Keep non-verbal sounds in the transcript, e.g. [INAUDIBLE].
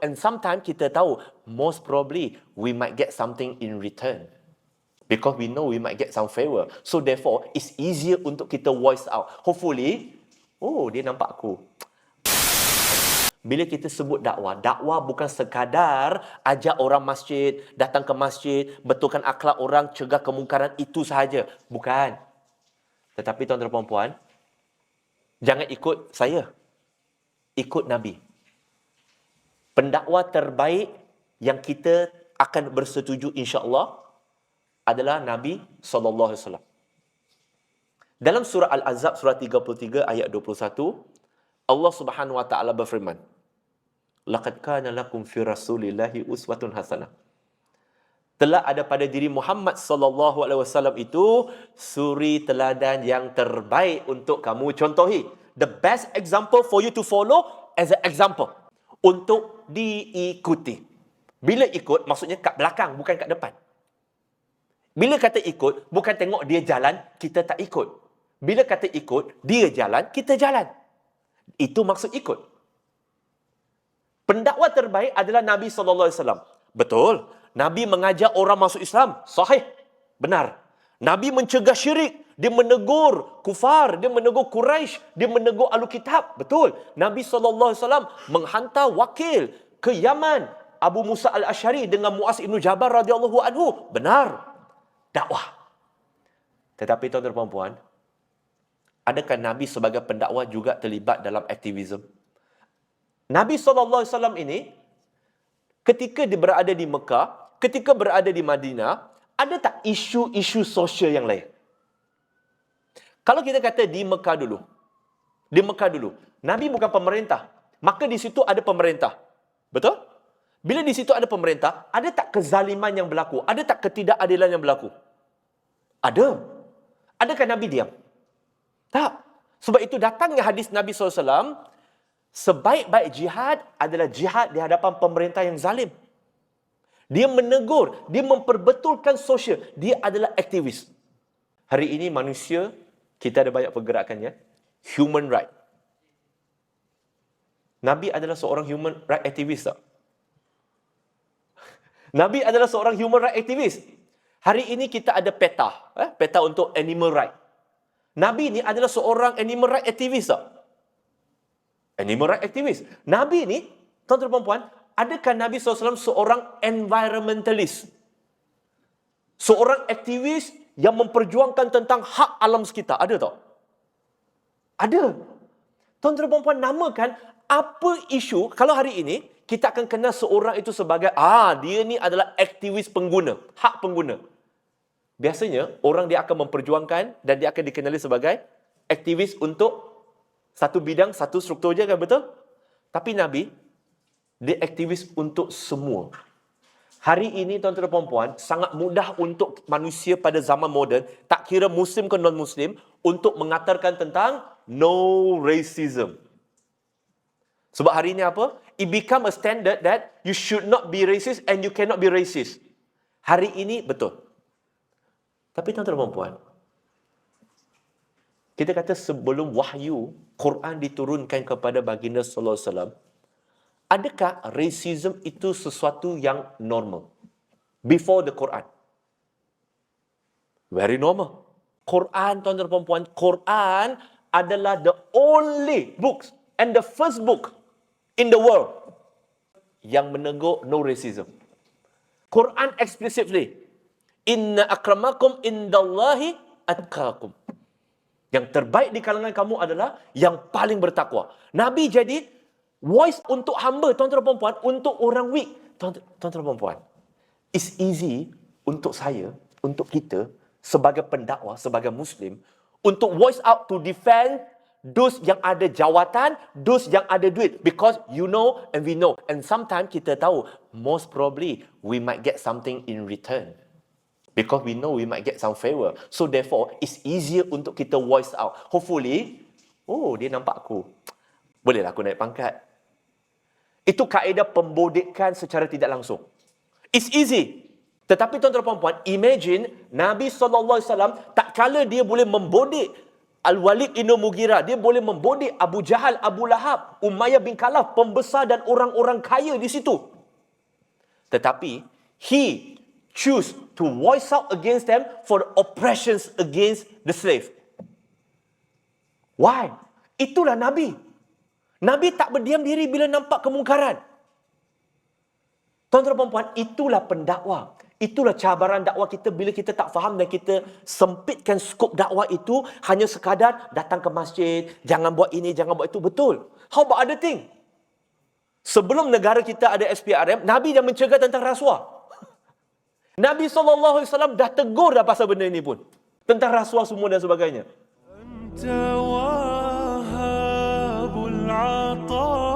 And sometimes kita tahu, most probably we might get something in return. Because we know we might get some favor. So therefore, it's easier untuk kita voice out. Hopefully, oh dia nampak aku. Bila kita sebut dakwah, dakwah bukan sekadar ajak orang masjid, datang ke masjid, betulkan akhlak orang, cegah kemungkaran itu sahaja. Bukan. Tetapi tuan-tuan dan puan-puan, jangan ikut saya. Ikut Nabi. Pendakwah terbaik yang kita akan bersetuju insya-Allah adalah Nabi sallallahu alaihi wasallam. Dalam surah Al-Azab surah 33 ayat 21, Allah Subhanahu wa taala berfirman, "Laqad kana lakum fi Rasulillahi uswatun hasanah." Telah ada pada diri Muhammad sallallahu alaihi wasallam itu suri teladan yang terbaik untuk kamu contohi. The best example for you to follow as an example untuk diikuti. Bila ikut maksudnya kat belakang bukan kat depan. Bila kata ikut bukan tengok dia jalan kita tak ikut. Bila kata ikut dia jalan kita jalan. Itu maksud ikut. Pendakwa terbaik adalah Nabi sallallahu alaihi wasallam. Betul. Nabi mengajak orang masuk Islam. Sahih. Benar. Nabi mencegah syirik. Dia menegur kufar, dia menegur Quraisy, dia menegur Ahlu Kitab. Betul. Nabi sallallahu alaihi wasallam menghantar wakil ke Yaman, Abu Musa al-Asy'ari dengan Muaz ibn Jabal radhiyallahu anhu. Benar. Dakwah. Tetapi tuan-tuan dan puan-puan, adakah Nabi sebagai pendakwa juga terlibat dalam aktivisme? Nabi SAW ini, ketika dia berada di Mekah, ketika berada di Madinah, ada tak isu-isu sosial yang lain? Kalau kita kata di Mekah dulu, di Mekah dulu, Nabi bukan pemerintah, maka di situ ada pemerintah. Betul? Bila di situ ada pemerintah, ada tak kezaliman yang berlaku? Ada tak ketidakadilan yang berlaku? Ada. Adakah Nabi diam? Tak. Sebab itu datangnya hadis Nabi SAW, sebaik-baik jihad adalah jihad di hadapan pemerintah yang zalim. Dia menegur, dia memperbetulkan sosial. Dia adalah aktivis. Hari ini manusia, kita ada banyak pergerakannya. Human right. Nabi adalah seorang human right aktivis tak? [LAUGHS] Nabi adalah seorang human right aktivis. Hari ini kita ada peta, eh? peta untuk animal right. Nabi ni adalah seorang animal right aktivis tak? Animal right aktivis. Nabi ni, tuan-tuan dan puan, adakah Nabi SAW seorang environmentalist? Seorang aktivis yang memperjuangkan tentang hak alam sekitar. Ada tak? Ada. Tuan-tuan dan puan namakan apa isu, kalau hari ini, kita akan kenal seorang itu sebagai, ah dia ni adalah aktivis pengguna, hak pengguna. Biasanya, orang dia akan memperjuangkan dan dia akan dikenali sebagai aktivis untuk satu bidang, satu struktur je kan, betul? Tapi Nabi, dia aktivis untuk semua. Hari ini tuan-tuan dan puan sangat mudah untuk manusia pada zaman moden, tak kira muslim ke non-muslim, untuk mengatakan tentang no racism. Sebab hari ini apa? It become a standard that you should not be racist and you cannot be racist. Hari ini betul. Tapi tuan-tuan dan puan kita kata sebelum wahyu Quran diturunkan kepada baginda sallallahu alaihi wasallam, adakah racism itu sesuatu yang normal? Before the Quran. Very normal. Quran, tuan-tuan dan puan Quran adalah the only books and the first book in the world yang menegur no racism. Quran explicitly, Inna akramakum indallahi atqakum. Yang terbaik di kalangan kamu adalah yang paling bertakwa. Nabi jadi voice untuk hamba, tuan-tuan dan puan untuk orang weak. Tuan-tuan dan puan it's easy untuk saya, untuk kita, sebagai pendakwa, sebagai Muslim, untuk voice out to defend those yang ada jawatan, those yang ada duit. Because you know and we know. And sometimes kita tahu, most probably we might get something in return. Because we know we might get some favor. So therefore, it's easier untuk kita voice out. Hopefully, oh dia nampak aku. Bolehlah aku naik pangkat. Itu kaedah pembodikan secara tidak langsung. It's easy. Tetapi tuan-tuan dan puan imagine Nabi SAW tak kala dia boleh membodik Al-Walid bin Mughirah, dia boleh membodek Abu Jahal, Abu Lahab, Umayyah bin Khalaf, pembesar dan orang-orang kaya di situ. Tetapi, he choose to voice out against them for the oppressions against the slave. Why? Itulah Nabi. Nabi tak berdiam diri bila nampak kemungkaran. Tuan-tuan dan puan itulah pendakwa. Itulah cabaran dakwah kita bila kita tak faham dan kita sempitkan skop dakwah itu hanya sekadar datang ke masjid, jangan buat ini, jangan buat itu. Betul. How about other thing? Sebelum negara kita ada SPRM, Nabi dah mencegah tentang rasuah. [LAUGHS] Nabi SAW dah tegur dah pasal benda ini pun. Tentang rasuah semua dan sebagainya. Entah. وهاب العطاء